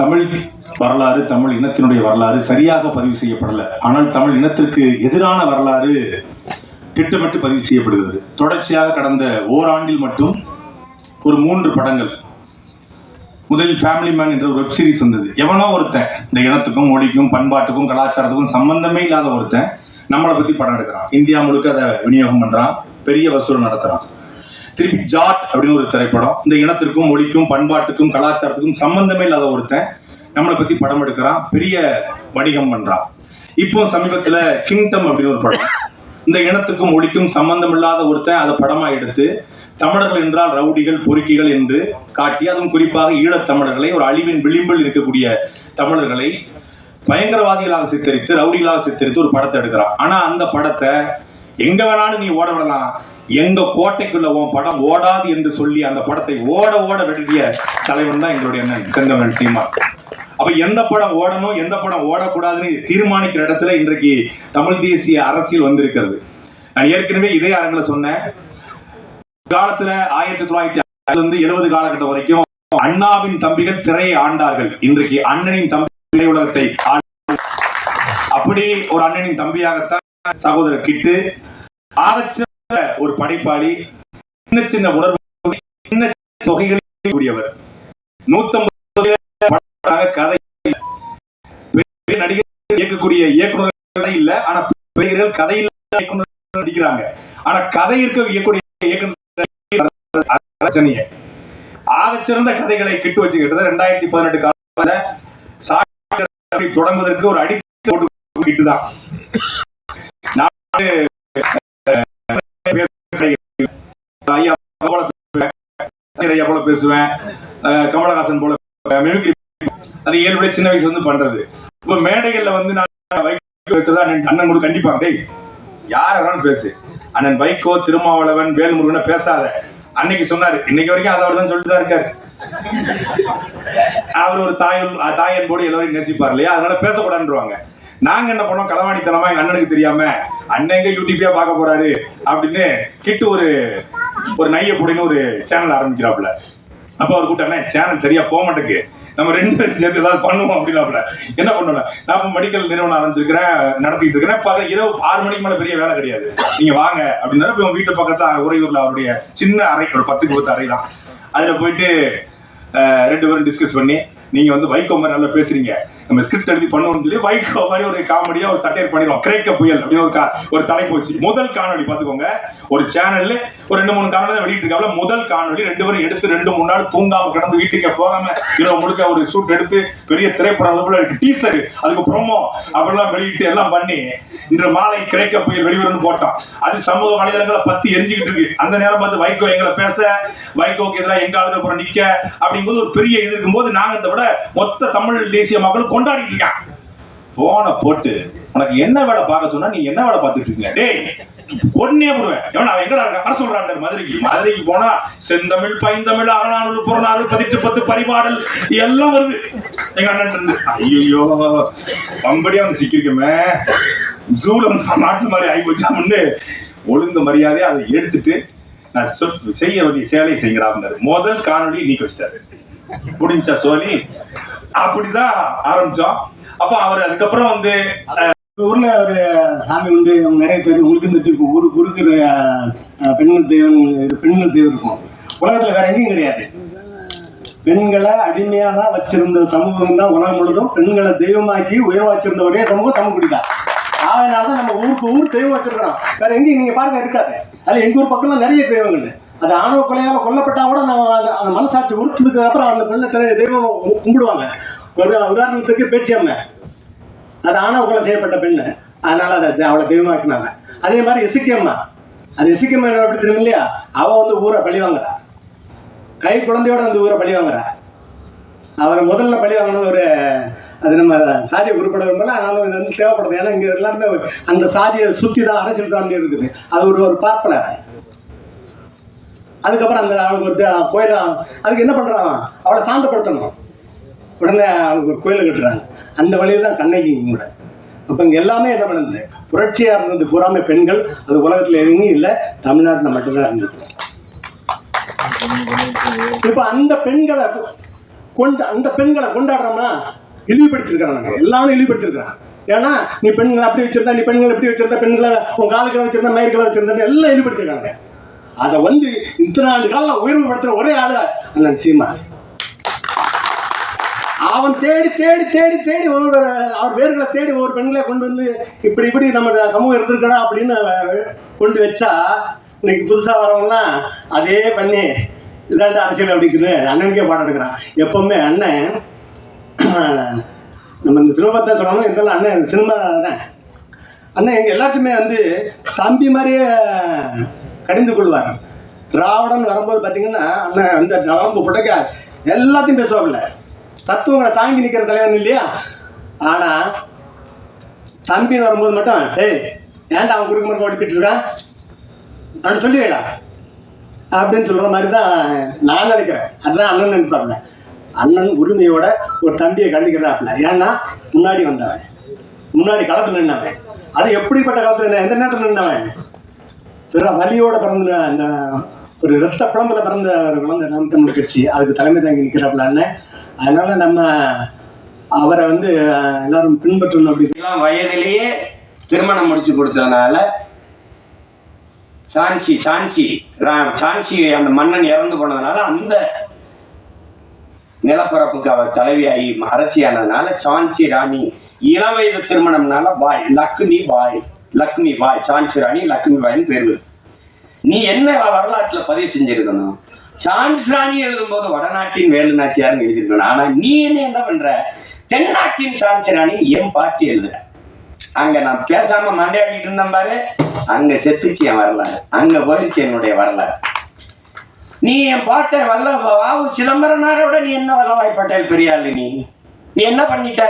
தமிழ் வரலாறு தமிழ் இனத்தினுடைய வரலாறு சரியாக பதிவு செய்யப்படலை. ஆனால் தமிழ் இனத்திற்கு எதிரான வரலாறு திட்டமிட்டு பதிவு செய்யப்படுகிறது. தொடர்ச்சியாக கடந்த ஓராண்டில் மட்டும் ஒரு மூன்று படங்கள். முதலில் ஃபேமிலி மேன் என்ற ஒரு வெப் சீரிஸ் வந்தது. எவனோ ஒருத்தன் இந்த இனத்துக்கும் மொழிக்கும் பண்பாட்டுக்கும் கலாச்சாரத்துக்கும் சம்பந்தமே இல்லாத ஒருத்தன் நம்மளை பற்றி படம் எடுக்கிறான். இந்தியா முழுக்க அதை விநியோகம் பண்ணுறான் பெரிய வசூல் நடத்துகிறான் திருப்பி ஜாட் அப்படின்னு ஒரு திரைப்படம். இந்த இனத்திற்கும் மொழிக்கும் பண்பாட்டுக்கும் கலாச்சாரத்துக்கும் சம்பந்தமே இல்லாத ஒருத்தன் நம்மளை பத்தி படம் எடுக்கிறான் பெரிய வணிகம் பண்றான். இப்போ சமீபத்துல கிங்டம் அப்படின்னு ஒரு படம். இந்த இனத்துக்கும் மொழிக்கும் சம்பந்தம் இல்லாத ஒருத்தன் அதை படமா எடுத்து தமிழர்கள் என்றால் ரவுடிகள் பொறுக்கிகள் என்று காட்டி அதுவும் குறிப்பாக ஈழத் தமிழர்களை ஒரு அழிவின் விளிம்பில் இருக்கக்கூடிய தமிழர்களை பயங்கரவாதிகளாக சித்தரித்து ரவுடிகளாக சித்தரித்து ஒரு படத்தை எடுக்கிறான். ஆனா அந்த படத்தை எங்க வேணாலும் நீ ஓட விடலாம். எங்க கோட்டைக்குள்ள உன் படம் ஓடாது என்று சொல்லி அந்த படத்தை ஓட ஓட விடுகிய தலைவன் தான் எங்களுடைய அண்ணன் செங்கமன் சீமா. அப்ப எந்த படம் ஓடணும் எந்த படம் ஓடக்கூடாதுன்னு தீர்மானிக்கிற இடத்துல இன்றைக்கு தமிழ் தேசிய அரசியல் வந்திருக்கிறது. நான் ஏற்கனவே இதே அரங்கில் சொன்னேன். காலத்துல ஆயிரத்தி தொள்ளாயிரத்தி இருந்து எழுபது காலகட்டம் வரைக்கும் அண்ணாவின் தம்பிகள் திரையை ஆண்டார்கள். இன்றைக்கு அண்ணனின் தம்பி திரை உலகத்தை அப்படி ஒரு அண்ணனின் தம்பியாகத்தான் சகோதரர் கிட்டு ஆகச்சிறந்த ஒரு படைப்பாளி சின்ன சின்ன உணர்வு சின்ன தொகைகளில் கூடியவர். நூத்தம்பது கதை பெரிய நடிகர் இயக்கக்கூடிய இயக்குநர் கதை இல்ல. ஆனா பெரியர்கள் கதையில் இயக்குநர் நடிக்கிறாங்க. ஆனா கதை இருக்க இயக்கக்கூடிய இயக்குநர் ஆகச்சிறந்த கதைகளை கிட்டு வச்சுக்கிட்டது ரெண்டாயிரத்தி பதினெட்டு காலத்துல தொடங்குவதற்கு ஒரு அடி போட்டு கிட்டு தான் ஐயா போல பேசுவேன் ஐயா போல பேசுவேன். கமலஹாசன் போல மிமிக்ரி அது இயல்புடைய சின்ன வயசுல இருந்து பண்றது. இப்ப மேடைகள்ல வந்து நான் வைகோ பேசுறதா அண்ணன் அண்ணன் கூட கண்டிப்பா. டேய் யார வேணாலும் பேசு. அண்ணன் வைகோ திருமாவளவன் வேல்முருகனை பேசாத. அன்னைக்கு சொன்னாரு. இன்னைக்கு வரைக்கும் அதை தான் சொல்லிட்டு தான் இருக்காரு. அவர் ஒரு தாயும் தாயன் போடு எல்லாரையும் நேசிப்பார் இல்லையா? அதனால பேசக்கூடாதுன்றவாங்க. நாங்க என்ன பண்ணோம்? களவாணித்தனமா எங்க அண்ணனுக்கு தெரியாம அண்ணன் எங்க யூடியூப்பே பார்க்க போறாரு? அப்படின்னு கிட்டு ஒரு ஒரு நைய புடின்னு ஒரு சேனல் ஆரம்பிக்கிறாப்புல. அப்ப அவர் கூப்பிட்டானே சேனல் சரியா போக மாட்டேங்குது. நம்ம ரெண்டு பேரும் சேர்த்து ஏதாவது பண்ணுவோம் அப்படின்னாப்புல. என்ன பண்ணல நான் இப்போ மெடிக்கல் நிறுவனம் ஆரம்பிச்சிருக்கிறேன் நடத்திட்டு இருக்கிறேன் பகல் இரவு ஆறு மணிக்கு மேல பெரிய வேலை கிடையாது. நீங்க வாங்க அப்படின்னா இப்போ வீட்டு பக்கத்துல உறையூர்ல அவருடைய சின்ன அறை ஒரு பத்துக்கு பத்து அறை தான் அதுல போயிட்டு ரெண்டு பேரும் டிஸ்கஸ் பண்ணி நீங்க வந்து வைக்கோ மாதிரி நல்லா பேசுறீங்க. நம்ம ஸ்கிரிப்ட் எழுதி பண்ணுவோம்னு சொல்லி வைகோ மாதிரி ஒரு காமெடியா ஒரு சட்டையர் பண்ணிடுவோம். கிரேக்க புயல் அப்படின்னு ஒரு ஒரு தலைப்பு வச்சு. முதல் காணொலி பாத்துக்கோங்க ஒரு சேனல்ல ஒரு ரெண்டு மூணு காணொலி தான் வெளியிட்டு இருக்காங்க முதல் காணொலி ரெண்டு பேரும் எடுத்து ரெண்டு மூணு நாள் தூங்காம கிடந்து வீட்டுக்கு போகாம இரவு முழுக்க ஒரு ஷூட் எடுத்து பெரிய திரைப்படம் அளவுல இருக்கு. டீசர் அதுக்கு ப்ரோமோ அப்படிலாம் வெளியிட்டு எல்லாம் பண்ணி இன்று மாலை கிரேக்க புயல் வெளிவரும்னு போட்டோம். அது சமூக வலைதளங்களை பத்தி எரிஞ்சுக்கிட்டு இருக்கு. அந்த நேரம் பார்த்து வைகோ எங்களை பேச வைகோக்கு எதிராக எங்க ஆளுத போற நிக்க அப்படிங்கும்போது ஒரு பெரிய இது இருக்கும்போது நாங்க இதை விட மொத்த தமிழ் தேசிய மக்களும் கொண்டாடிட்டு இருக்கான் போனை போட்டு உனக்கு என்ன வேலை பார்க்க சொன்னா நீ என்ன வேலை பார்த்துட்டு இருக்க? டேய் கொன்னே போடுவேன் எவன் அவன் எங்கடா இருக்க? வர சொல்றான் மதுரைக்கு. மதுரைக்கு போனா செந்தமிழ் பைந்தமிழ் அகநானூறு புறநானூறு பதிட்டு பத்து பரிபாடல் எல்லாம் வருது. எங்க அண்ணன் இருந்து ஐயோ பம்படியா வந்து சிக்கிருக்கமே ஜூல வந்து மாட்டு மாதிரி ஆகி போச்சாமன்னு ஒழுங்கு மரியாதையா அதை எடுத்துட்டு நான் சொல் செய்ய வேண்டிய சேலை செய்கிறார் முதல் காணொலி நீக்கி வச்சிட்டாரு. முடிஞ்சா சோழி அப்படிதான் ஆரம்பிச்சோம். அப்ப அவர் அதுக்கப்புறம் வந்து ஊர்ல ஒரு சாமி வந்து நிறைய பேர் உங்களுக்கு இருக்கும். ஊருக்கு ஊருக்கு பெண்கள் தெய்வம் பெண்கள் தெய்வம் இருக்கும். உலகத்துல வேற எங்கேயும் கிடையாது. பெண்களை அடிமையாக தான் வச்சிருந்த சமூகம் தான் உலகம் முழுதும் பெண்களை தெய்வமாக்கி உயர்வா வச்சிருந்த ஒரே சமூகம் தமிழ்குடி தான் அதனால தான் நம்ம ஊருக்கு ஊர் தெய்வம் வச்சிருக்கிறோம். வேற எங்கேயும் நீங்க பாருங்க இருக்காது. அதுல எங்க ஊர் பக்கம்லாம் நிறைய தெய்வங்கள். அது ஆணவ கொலையால் கொல்லப்பட்டா கூட நம்ம அந்த- மனசாட்சி உறுத்துனதுக்கு அப்புறம் அந்த பெண்ணை தெய்வம் கும்பிடுவாங்க. ஒரு உதாரணத்துக்கு பேச்சியம்மை அது ஆணவ கொலை செய்யப்பட்ட பெண்ணு. அதனால அதை அவளை தெய்வமாக்கினாங்க. அதே மாதிரி இசுக்கியம்மா அது இசுக்கியம்மா என்ன எப்படி தெரியும் இல்லையா? அவள் வந்து ஊரை பழி வாங்குறா. கை குழந்தையோட அந்த ஊரை பழி வாங்குறா. அவரை முதல்ல பழி வாங்கினது ஒரு அது நம்ம சாதியை குறிப்பிட விரும்பல ஆனாலும் இது வந்து தேவைப்படுது. ஏன்னா இங்கே எல்லாருமே அந்த சாதியை சுற்றி தான் அரசியல் சார்ந்து இருக்குது. அது ஒரு ஒரு பார்ப்பனர். அதுக்கப்புறம் அந்த அவளுக்கு ஒரு கோயில் அதுக்கு என்ன பண்ணுறான் அவளை சாந்தப்படுத்தணும். உடனே அவளுக்கு ஒரு கோயில் கட்டுறாங்க. அந்த வழியில் தான் கண்ணகி கூட. அப்போ இங்கே எல்லாமே என்ன பண்ணுது? புரட்சியாக இருந்தது பூராமே பெண்கள். அது உலகத்தில் எதுவுமே இல்லை. தமிழ்நாட்டில் மட்டும்தான் இருந்தது. இப்போ அந்த பெண்களை கொண்டு அந்த பெண்களை கொண்டாடுறோம்னா இழிவுபடுத்திருக்கிறாங்க எல்லாரும் இழிவுபடுத்திருக்கிறாங்க. ஏன்னா நீ பெண்களை அப்படி வச்சிருந்தா நீ பெண்களை எப்படி வச்சிருந்தா பெண்களை உன் காலுக்கு வச்சிருந்தா மயிர்களை வச்சிருந்தா எல்லாம் இழிவுபடுத்திருக்காங்க. அதை வந்து இத்தனை ஆண்டு காலம் உயர்வுபடுத்துற ஒரே ஆளு அண்ணன் சீமா. அவன் தேடி தேடி தேடி தேடி ஒரு அவர் வேர்களை தேடி ஒரு பெண்களை கொண்டு வந்து இப்படி இப்படி நம்ம சமூகம் இருந்திருக்கடா அப்படின்னு கொண்டு வச்சா இன்னைக்கு புதுசாக வரவங்கலாம் அதே பண்ணி இதாண்ட அரசியல் அப்படிக்குன்னு அண்ணனுக்கே பாடம் எடுக்கிறான். எப்பவுமே அண்ணன் நம்ம இந்த சினிமாத்தை சொல்லணும். இருந்தாலும் அண்ணன் சினிமா தான். அண்ணன் எங்கள் எல்லாத்துக்குமே வந்து தம்பி மாதிரியே கடிந்து கொள்வாங்க. திராவிடன் வரும்போது பார்த்தீங்கன்னா அண்ணன் இந்த நவம்பு புட்டக்க எல்லாத்தையும் பேசுவாங்கல்ல தத்துவங்களை தாங்கி நிற்கிற தலைவன் இல்லையா? ஆனால் தம்பின்னு வரும்போது மட்டும் டேய் ஏன்டா அவன் குறுக்கு மட்டும் ஓடிப்பிட்டு இருக்கான் நான் சொல்லுவேடா அப்படின்னு சொல்கிற மாதிரி தான் நான் நினைக்கிறேன். அதுதான் அண்ணன் நினைப்பாங்க அண்ணன் உரிமையோட ஒரு தம்பியை கண்டிக்கிறாப்புல. ஏன்னா முன்னாடி வந்தவன். முன்னாடி களத்தில் நின்னவன். அது எப்படிப்பட்ட களத்தில் நின்ன எந்த நேரத்தில் நின்னவன்? வலியோட பிறந்த அந்த ஒரு ரத்த பிளம்புல பிறந்த ஒரு குழந்தை நாம் தமிழ் கட்சி. அதுக்கு தலைமை தாங்கி நிற்கிறாப்ல அதனால நம்ம அவரை வந்து எல்லாரும் பின்பற்றணும் அப்படிலாம் வயதிலேயே திருமணம் முடிச்சு கொடுத்ததுனால சாஞ்சி சாஞ்சி ரா- அந்த மன்னன் இறந்து போனதுனால அந்த நிலப்பரப்புக்கு அவர் தலைவியாகி அரசியானதுனால சாஞ்சி ராணி இளம் வயது திருமணம்னால பாய் லக்ஷ்மி பாய் லக்ஷ்மி பாய் சான்சி ராணி லக்ஷ்மி பாய்னு பேர் வருது. நீ என்ன வரலாற்றுல பதிவு செஞ்சிருக்கணும்? சான்ஸ் ராணி எழுதும்போது வடநாட்டின் வேலுநாச்சியார்னு எழுதியிருக்கணும். ஆனா நீ என்ன என்ன பண்ற? தென்னாட்டின் சான்சி ராணி என் பாட்டி எழுதுற. அங்க நான் பேசாம மண்டையாடிட்டு இருந்தேன் பாரு. அங்க செத்துச்சு என் வரலாறு. அங்க போயிருச்சு என்னுடைய வரலாறு. நீ என் பாட்டை வல்ல வாவு சிதம்பரனாரோட நீ என்ன வல்லவாய் பட்டேல் பெரியாள் நீ? நீ என்ன பண்ணிட்ட?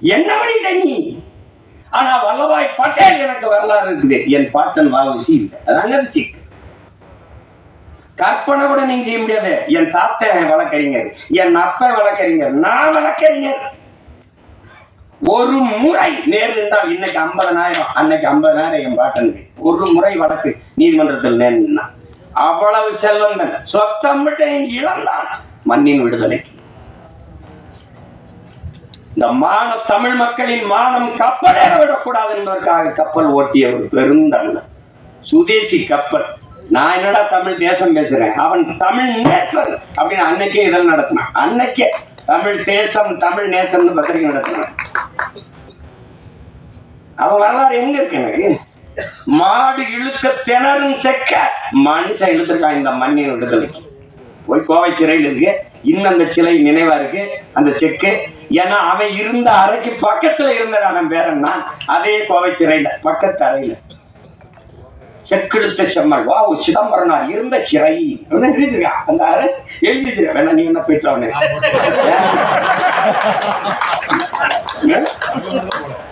என்ன பண்ணிட்ட நீ? ஆனா வல்லபாய் பட்டேல் எனக்கு வரலாறு இருக்குது என் பாட்டன் வாவுசி இல்லை. அதாங்க சிக்கு கற்பனை கூட நீங்க செய்ய முடியாது. என் தாத்தா வழக்கறிஞர். என் அப்பன் வழக்கறிஞர். நான் வழக்கறிஞர். ஒரு முறை நேர் என்றால் இன்னைக்கு ஐம்பதனாயிரம் அன்னைக்கு ஐம்பதனாயிரம் என் பாட்டனுக்கு. ஒரு முறை வழக்கு நீதிமன்றத்தில் நேர் அவ்வளவு செல்வந்தன். சொத்தம் மட்டும் இழந்தான். மண்ணின் விடுதலைக்கு. இந்த மான தமிழ் மக்களின் மானம் கப்பலேற விடக்கூடாது என்பதற்காக கப்பல் ஓட்டிய ஒரு பெருந்தண்ணன் சுதேசி கப்பல். நான் என்னடா தமிழ் தேசம் பேசுறேன்? அவன் தமிழ் நேசன் அப்படின்னு அன்னைக்கே இதழ் நடத்தினான். அன்னைக்கே தமிழ் தேசம் தமிழ் நேசம்னு பத்திரிகை நடத்தினான். அவன் வரலாறு எங்க இருக்கு எனக்கு? மாடு இழுக்க திணறும் செக்க. மனுஷன் இழுத்துருக்கான் இந்த மண்ணின் விடுதலைக்கு. போய் கோவை சிறையில் இருக்கு. இன்னும் அந்த சிலை நினைவா இருக்கு. அந்த செக்கு ஏன்னா அவன் இருந்த அறைக்கு பக்கத்துல இருந்த அவன் பேர நான். அதே கோவை சிறையில பக்கத்து அறையில. செக்கெழுத்த செம்மல். வா சிதம்பரனார் இருந்த சிறை. எழுதிருக்கா அந்த அறை எழுதிருக்க வேணா நீ என்ன போயிட்டு அவனு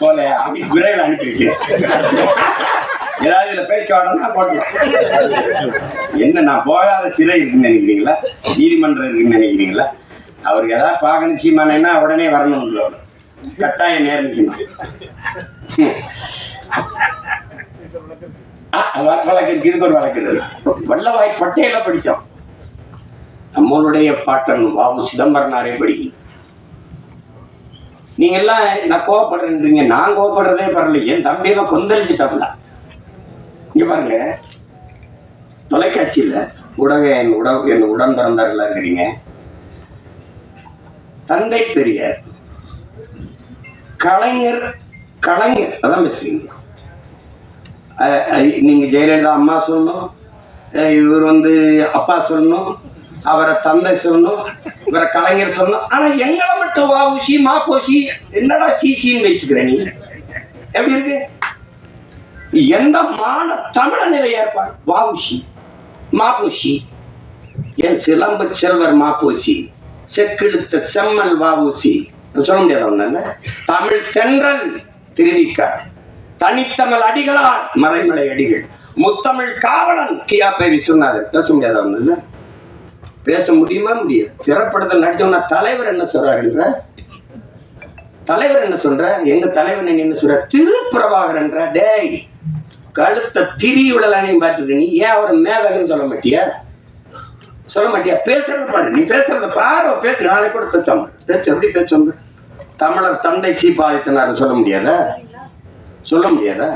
போலையா அப்படி விரைவில் அனுப்பி வைக்கிறேன். ஏதாவது இதுல பேச்சு வாடனா போட்டலாம் என்ன நான் போகாத சிறை இருக்குன்னு நினைக்கிறீங்களா? நீதிமன்றம் இருக்குன்னு நினைக்கிறீங்களா? அவருக்கு எதாவது பார்க்கணும் சீமானேன்னா உடனே வரணும் கட்டாயம் நேரம் நிற்கணும் வழக்கு இருக்கு இதுக்கு ஒரு வழக்கு இருக்கு. வல்லவாய் பட்டேல படித்தோம். நம்மளுடைய பாட்டன் வாவு சிதம்பரனாரே படிக்கணும் நீங்க எல்லாம் நான் கோவப்படுறேன்றீங்க. நான் கோவப்படுறதே பரல என் தம்பியில கொந்தளிச்சுட்டாப்ல இங்க பாருங்க. தொலைக்காட்சியில உடக என் உட என் உடன் பிறந்தார்களா இருக்கிறீங்க. தந்தை பெரியார். கலைஞர் கலைஞர் அதான் பேசுறீங்க. நீங்கள் நீங்க ஜெயலலிதா அம்மா சொல்லணும் இவர் வந்து அப்பா சொல்லணும் அவரை தந்தை சொல்லணும் இவரை கலைஞர் சொல்லணும். ஆனா எங்களை மட்டும் வாவுசி மாப்போசி என்னடா சிசின்னு வச்சுக்கிறேன் நீங்கள் எப்படி இருக்கு? எந்த மான தமிழன் இதை ஏற்பாடு வாபூசி மாப்போசி என் சிலம்ப செல்வர் மாப்போசி செக்கிழுத்த செம்மல் வாவூசி. சொல்ல முடியாது ஒண்ணு தமிழ் தென்றல் திருவிக்க தனித்தமிழ் அடிகளார் மறைமலை அடிகள். முத்தமிழ் காவலன் கியா கியாப்பை விஸ்வநாதர் பேச முடியாது ஒண்ணு இல்ல பேச முடியுமா முடியாது. திரைப்படத்தில் நடிச்சோம்னா தலைவர் என்ன சொல்றாருன்ற தலைவர் என்ன சொல்ற? எங்க தலைவர் என்ன சொல்ற? திருப்பிரபாகரன்ற டேய் கழுத்த திரி விழலானையும் பார்த்துக்க நீ. ஏன் அவரை மேதகன்னு சொல்ல மாட்டியா? சொல்ல மாட்டியா? பேசுறது பாரு. நீ பேசுறத பாரு. பேசு நாளை கூட பேசாம பேச்சு எப்படி பேசுவாங்க தமிழர் தந்தை சீபாதித்தனார் சொல்ல முடியாதா? சொல்ல முடியாதா?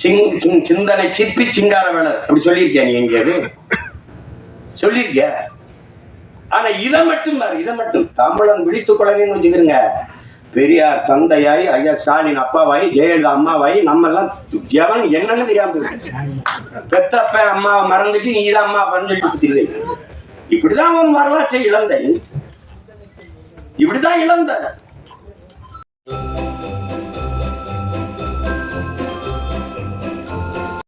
சிங் சிங் சிந்தனை சிப்பி சிங்கார வேளர் அப்படி சொல்லியிருக்கியா நீ எங்கேயாவது? சொல்லியிருக்கியா? ஆனா இதை மட்டும் பாரு. இதை மட்டும். தமிழன் விழித்து குழந்தைன்னு வச்சுக்கிறங்க பெரியார் தந்தையாய் ஐயா ஸ்டாலின் அப்பாவாய் ஜெயலலிதா அம்மாவாய் நம்ம எல்லாம் எவன் என்னன்னு தெரியாம பெத்தப்ப அம்மாவை மறந்துட்டு நீ தான் அம்மா பண்ணி சொல்லி இப்படிதான் அவன் வரலாற்றை இழந்தேன். இப்படிதான் இழந்த